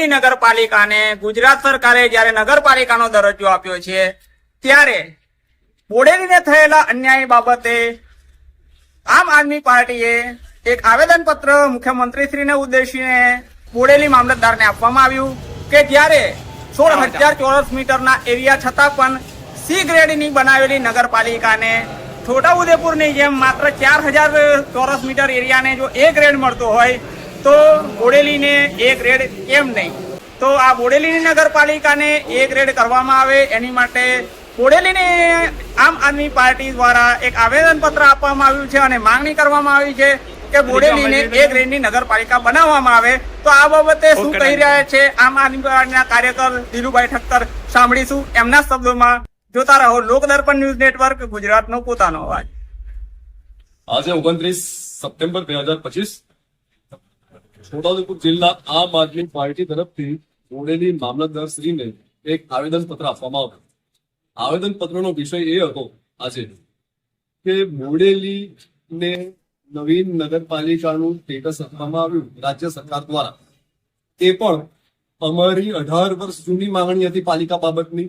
બોડેલી નગરપાલિકાને ગુજરાત સરકારે જ્યારે નગરપાલિકાનો દરજ્જો આપ્યો છે, ત્યારે બોડેલીને થયેલા અન્યાય બાબતે આમ આદમી પાર્ટીએ એક આવેદન પત્ર મુખ્યમંત્રીશ્રીને ઉદ્દેશીને બોડેલી મામલતદારને આપવામાં આવ્યું કે જ્યારે સોળ હજાર ચોરસ મીટરના એરિયા છતાં પણ સી ગ્રેડની બનાવેલી નગરપાલિકાને છોટાઉદેપુરની જેમ માત્ર ચાર હજાર ચોરસ મીટર એરિયાને જો એ ગ્રેડ મળતો હોય તો બોડેલીને એ ગ્રેડ કેમ નહીં. તો આ બોડેલીની નગરપાલિકાને એ ગ્રેડ કરવામાં આવે એની માટે બોડેલીને આમ આદમી પાર્ટી દ્વારા એક આવેદન પત્ર આપવામાં આવ્યું છે અને માંગણી કરવામાં આવી છે કે બોડેલીને એ ગ્રેડની નગરપાલિકા બનાવવામાં આવે. તો આ બાબતે શું કહી રહ્યા છે? આમ આદમી પાર્ટીના કાર્યકર ધીરુભાઈ ઠક્કર સાંભળીશું. એમના શબ્દોમાં જોતા રહો લોકદર્પણ ન્યૂઝ નેટવર્ક ગુજરાતનો પોતાનો અવાજ. આજે ઓગણત્રીસ સપ્ટેમ્બર બે હજાર પચીસ છોટાઉદેપુર જિલ્લા આમ આદમી પાર્ટી તરફથી બોડેલી મામલતદાર શ્રીને એક આવેદન પત્ર આપવામાં આવ્યું. આવેદન પત્રનો વિષય એ હતો આજે કે બોડેલી ને નવીન નગરપાલિકાનું સ્ટેટસ આપવામાં આવ્યું રાજ્ય સરકાર દ્વારા. તે પણ અમારી અઢાર વર્ષ જૂની માંગણી હતી પાલિકા બાબતની,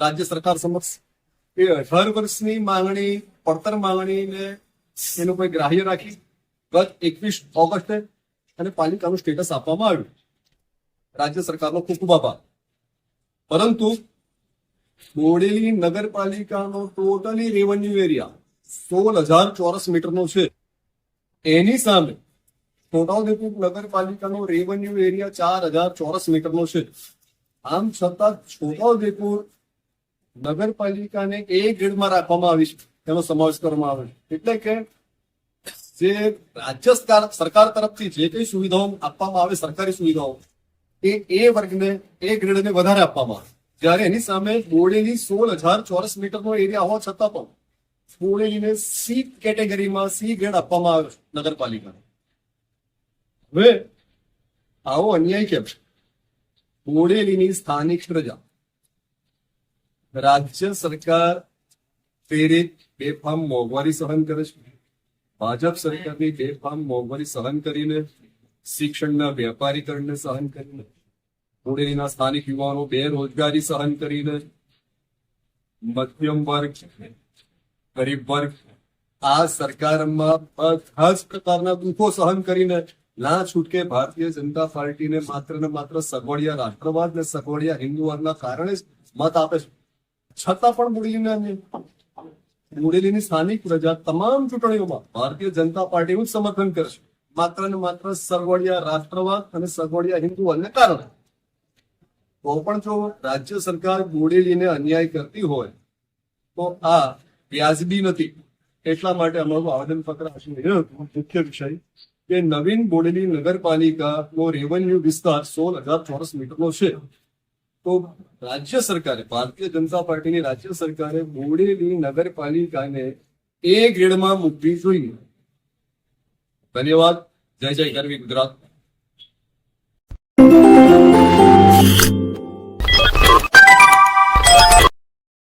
રાજ્ય સરકાર સમક્ષ. એ અઢાર વર્ષની માંગણી, પડતર માંગણીને એનું કોઈ ગ્રાહ્ય રાખી. ગત એકવીસ ઓગસ્ટે અને પાલિકાનું સ્ટેટસ આપવામાં આવ્યું. રાજ્ય સરકારનો ખૂબ ખૂબ આભાર. પરંતુ બોડેલી નગરપાલિકાનો ટોટલી રેવન્યુ એરિયા સોળ હજાર ચોરસ મીટરનો છે. એની સામે છોટાઉદેપુર નગરપાલિકાનો રેવન્યુ એરિયા ચાર હજાર ચોરસ મીટરનો છે. આમ છતાં છોટાઉદેપુર નગરપાલિકાને એ ગ્રેડમાં રાખવામાં આવી છે. તેનો સમાવેશ કરવામાં આવે છે. એટલે કે જે રાજ્ય સરકાર- તરફથી જે કઈ સુવિધાઓ આપવામાં આવે, સરકારી સુવિધાઓ, એ એ વર્ગને, એ ગ્રેડને વધારે આપવામાં આવે. જ્યારે એની સામે બોડેલી સોળ હજાર ચોરસ મીટરનો એરિયા હોવા છતાં પણ બોડેલીને સી કેટેગરીમાં સી ગ્રેડ આપવામાં આવ્યો નગરપાલિકાને. હવે આવો અન્યાય કેમ છે? બોડેલીની સ્થાનિક પ્રજા, રાજ્ય સરકાર પ્રેરિત બેફામ મોંઘવારી સહન કરે છે. ભાજપ સરકારની બેફામ મોંઘવારી સહન કરીને, શિક્ષણના વેપારીકરણને સહન કરીને પુણેના સ્થાનિક યુવાનો બેરોજગારી સહન કરીને, મધ્યમ વર્ગ, ગરીબ વર્ગ, આ સરકારમાં બધા જ પ્રકારના દુઃખો સહન કરીને, ના છૂટકે ભારતીય જનતા પાર્ટીને માત્ર ને માત્ર સગવડિયા રાષ્ટ્રવાદ ને સગવડિયા હિન્દુવાદના કારણે જ મત આપે છે. છતાં પણ બોડેલીના ને બોડેલીની સ્થાનિક પ્રજા તમામ ચૂંટણીઓમાં ભારતીય જનતા પાર્ટીનું સમર્થન કરશે માત્ર ને માત્ર સગવડિયા રાષ્ટ્રવાદ અને સગવડિયા હિન્દુવાદને કારણે. તો પણ જો રાજ્ય સરકાર બોડેલીને અન્યાય કરતી હોય, તો આ વ્યાજબી નથી. એટલા માટે અમારું આવેદન પત્ર મુખ્ય વિષય, કે નવીન બોડેલી નગરપાલિકાનો રેવન્યુ વિસ્તાર સોળ હજાર ચોરસ મીટરનો છે. તો રાજ્ય સરકારે, ભારતીય જનતા પાર્ટીની રાજ્ય સરકારે બોડેલી નગરપાલિકાને એ ગ્રેડમાં મૂકવી જોઈએ. ધન્યવાદ. જય જય ગરવી ગુજરાત.